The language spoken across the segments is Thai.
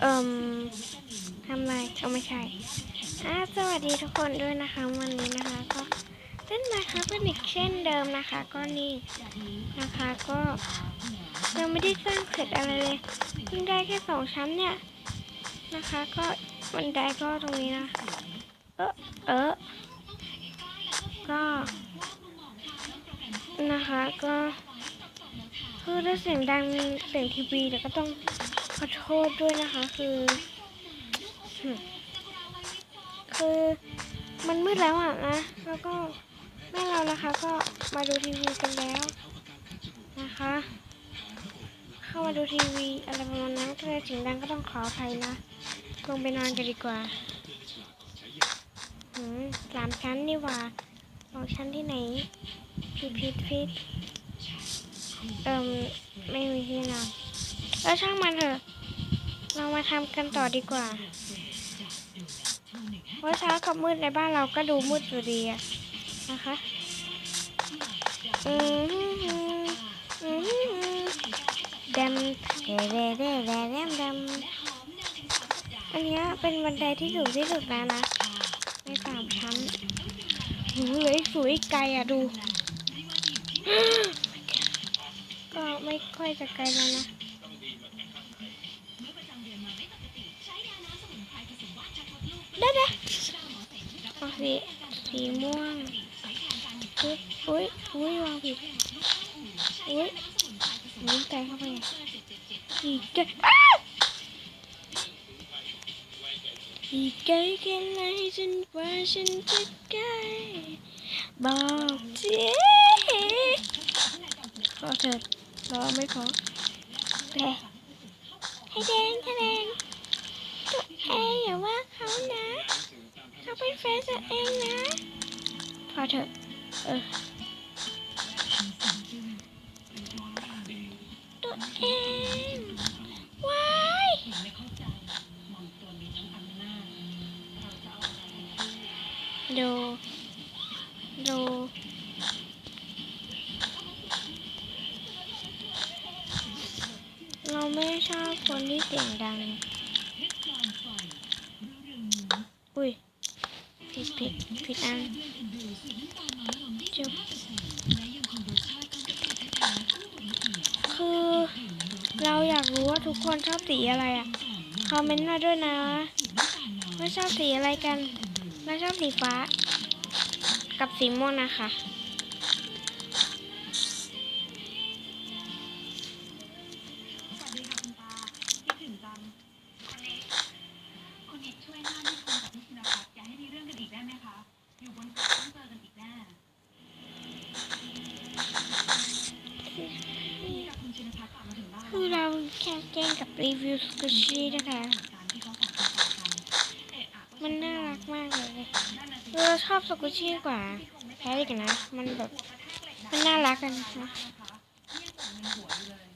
เอ่มทำอะไรเอาไม่ใช่อ่าสวัสดีทุกคนด้วยนะคะ วันนี้นะคะ ก็เล่นมาค่ะเป็นอีกเช่นเดิมนะคะ ก็นี่นะคะก็ยังไม่ได้สร้างเสร็จอะไรเลยเพิ่งได้แค่สองชั้นเนี่ยนะคะ ก็บันไดก็ตรงนี้นะ เออเออก็นะคะก็คือถ้าเสียงดังเสียงทีวีแต่ก็ต้อง ขอโทษด้วยนะคะคือ คือมันมืดแล้วอะนะแล้วก็แม่เรานะคะ ก็มาดูทีวีกันแล้วนะคะ เข้ามาดูทีวีอะไรประมาณนั้นก็เลยเสียงดังก็ต้องขออภัยนะลงไปนอนกันดีกว่าหืมสามชั้นนี่ว่าสองชั้นที่ไหนผิดผิดผิดเอิ่มไม่มีที่นอนแล้วช่างมันเถอะ เรามาทำกันต่อดีกว่าเพราะเช้ากับมืดในบ้านเราก็ดูมืดอยู่ดีอะนะคะอืมอืมดำเดเดเดเดดำดำอันนี้เป็นบันไดที่สูงที่สุดแล้วนะในสามชั้นหูเลยสวยไกลอะดู ก็ไม่ค่อยจะไกลแล้วนะ เอาสีม่วงอุ้ยอุ้ยอุ้ยวางผิดอุ้ยนิ้วใจเข้าไปอีกเกอ้าวอีกไกลแค่ไหนฉันว่าฉันจะใกล้บอกทีขอเถิดรอไม่ขอแต่ให้แดงให้แดงตัวเออย่าว่าเขานะ เขาเป็นแฟนตัวเองนะ พอเถอะ เออ ตัวเอง ว้ายดูดูเราไม่ชอบคนที่เสียงดัง อุ้ย ผิดผิดผิดอันจบคือเราอยากรู้ว่าทุกคนชอบสีอะไรอะ คอมเมนต์มาด้วยนะ ว่าชอบสีอะไรกันแม่ชอบสีฟ้า กับสีม่วงนะคะ กับรีวิวสกุชี่นะคะ มันน่ารักมากเลยเราชอบสกุชี่กว่าแพ้อีกนะ มันแบบ มันน่ารักกันนะเนี่ยส่งเงินหัวอยู่เลย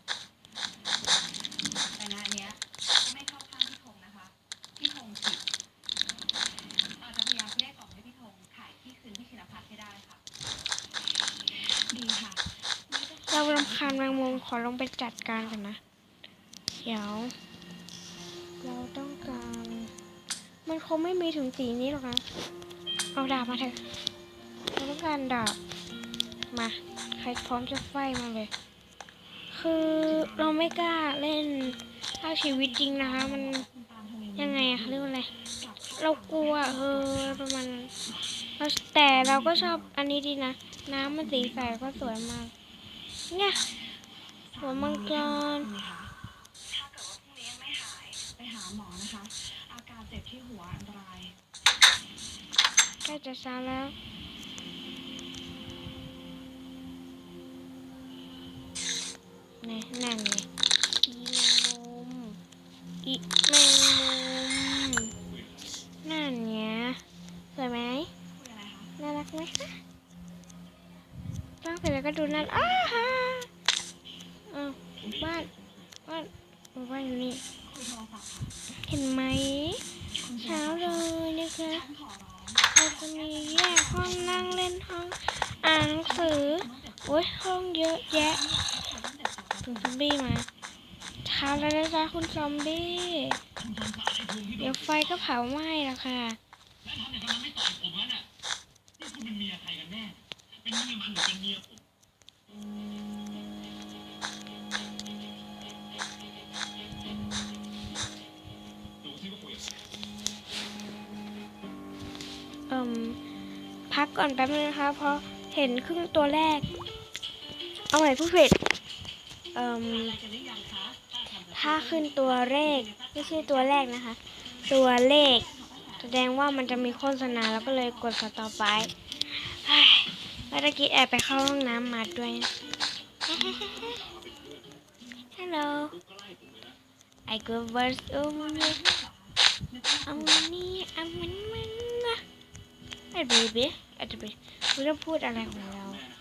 แต่งานเนี้ยก็ไม่เข้างงงผิดอาจจะพยายามเรียกกล่อมให้พี่ธงขายที่คืนพี่ชินภัทรให้ได้ค่ะดีค่ะเรารำคาญแมงมุมขอลงไปจัดการกันนะ เดี๋ยว เราต้องการ มันคงไม่มีถึงสีนี้หรอกนะ เอาดาบมาเถอะเราต้องการดาบ มา ใครพร้อมจะไฟมาเลย คือเราไม่กล้าเล่นถ้าชีวิตจริงนะคะ มันยังไงอะเรียกว่าอะไร เรากลัวเออประมาณเราแต่เราก็ชอบอันนี้ดีนะ น้ำมันสีใสก็สวยมาก เนี่ยหัวมังกร นะคะ อาการเจ็บที่หัวอันตรายใกล้จะเช้าแล้ว นี่นั่นไงอีแมงมุมอีแมงมุมนั่นไงสวยไหมคุยอะไรคะน่ารักไหมคะตั้งเสร็จแล้วก็ดูนั่นอ้าฮะอ้าวบ้านบ้านบ้านอยู่นี่ เห็นไหมเช้าเลยนะคะเราจะมีแยกห้องนั่งเล่นห้องอ่านหนังสือโอ้ยห้องเยอะแยะถึงซอมบี้มาทคาแล้วนะจ๊ะคุณซอมบี้เดี๋ยวไฟก็เผาไหม้แล้วค่ะแล้วท่างนั้นมันไม่ต่อยผมแล้วน่ะนี่คุณเป็นเมียใครกันแน่เป็นเมียมันหรือเป็นเมียผม พักก่อนแป๊บนึงนะคะ เพราะเห็นครึ่งตัวแรก เอาใหม่ผู้ผิดเอ่มถ้าขึ้นตัวเลขไม่ใช่ตัวแรกนะคะ ตัวเลข แสดงว่ามันจะมีโฆษณาแล้วก็เลยกดสต่อไปเฮ้ยเมื่อกี้แอบไปเข้าห้องน้ำมาด้วยฮัลโหล I go verse over here เอามันนี่เอามันมันนะไอ้เบบี้ไอ้เบบี้คุณจะพูดอะไรของเราแม่นะ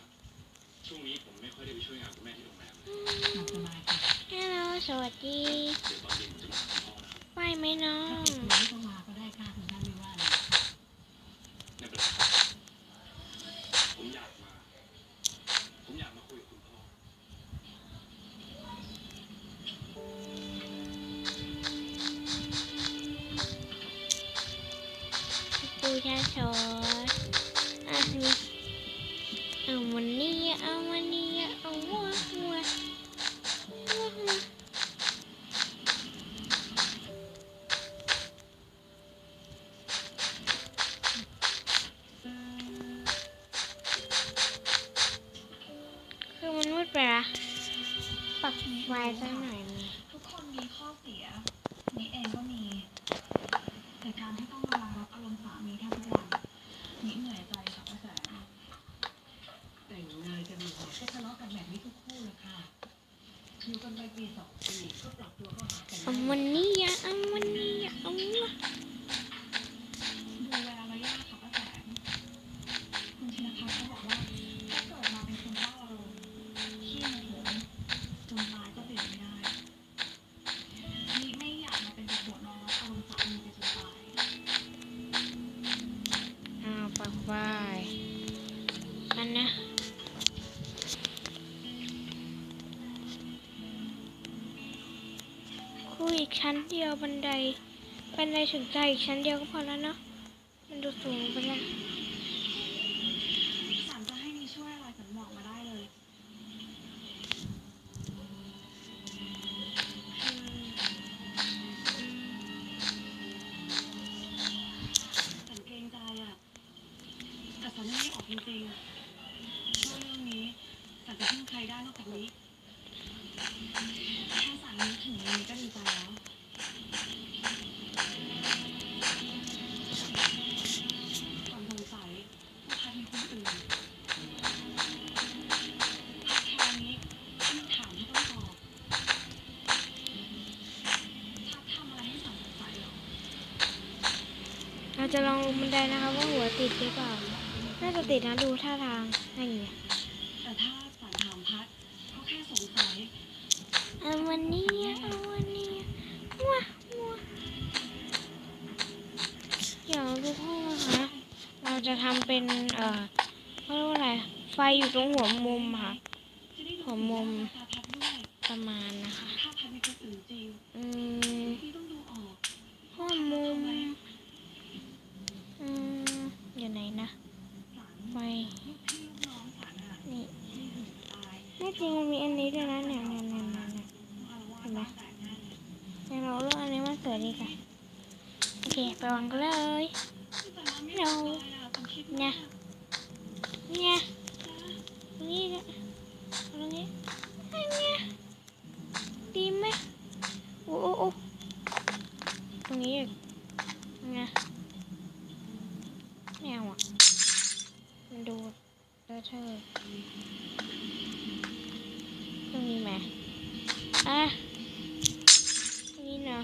ช่วงนี้ผมไม่ค่อยได้ไปช่วยงานคุณแม่ที่โรงแรมฮัลโหลสวัสดี เดี๋ยวตอนเย็นผมจะมาหาพ่อนะครับไหวไหมน้อง ไม่เป็นไร ปูชาชออะมีเอามันนี่เอามันนี่เอาหัวหัววัวคือมันมืดไปละปักไฟสักหน่อยทุกคนมีข้อเสีย นี่เองก็มีแต่การที่ต้องระวังรับอารมณ์สามีแทบทุกวันนี่เหนื่อยใจกับกระแส แต่งงานกันมาก็ทะ เลาะกันแบบนี้ทุกคู่เลยค่ะอยู่กันไปปีสองปีก็ปรับตัวเข้าหากันเอาได้มันนี่เอามันนี่เอาหัวดูแลระ ชั้นเดียวบันไดบันไดถึงใจอีกชั้นเดียวก็พอแล้วเนาะมันดูสูงไปแล้วสันจะให้นี่ช่วยอะไรสันบอกมาได้เลยสันเกรงใจอะแต่สันยังไม่ออกจริงๆว่าเรื่องนี้สันจะพึ่งใครได้นอกจากนี้ถ้าสันนึกถึงนี้ก็ดีใจแล้ว สันสงสัยว่าใครมีคนอื่นพักแค่นี้ที่ถามที่ต้องตอบถ้าทำอะไรให้สังสงสัยเหรอเราจะลองลงบันไดนะคะว่าหัวติดหรือเปล่า น่าจะติดนะดูท่าทางนั่นไงแต่ถ้าสันถามพัดก็แค่สงสัย เอาวันนี้เอา จะทำเป็น เอ่อเขาเรียกว่าอะไร ไฟอยู่ตรงหัวมุมค่ะ หัวมุมประมาณนะคะถ้าพัดมีคนอื่นจริงอืมหัวมุมอืมอยู่ไหนนะ ไฟลูกพี่ลูกน้องสันอะนี่ที่จริงมันมีอันนี้ด้วยนะเนี่ยเนี่ยเนี่ยเนี่ยเนี่ยวาสบ้านแตกแน่เลยเนี่ยเราเลือกอันนี้มาสวยดีค่ะโอเค ไปวางกันเลย เนี่ยเนี่ยตรงนี้เนี่ยตรงนี้นเนี่ยดีไหมโอ้โอ้โอ้ตรงนี้อีกไงไม่เอาอะมันดูเลอะเทอะตรงนี้ไหมอะตรงนี้เนาะ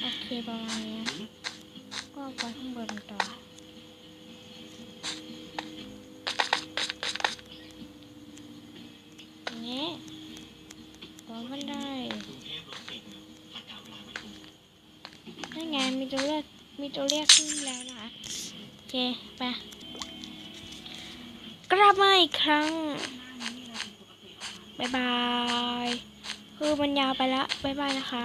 โอเคประมาณนี้ก็ไปข้างบนต่อ มันได้ นั่นไงมีตัวเลือกมีตัวเรียกขึ้นแล้วนะคะโอเค ไป กลับมาอีกครั้งบายบาย คือมันยาวไปละบายบายนะคะ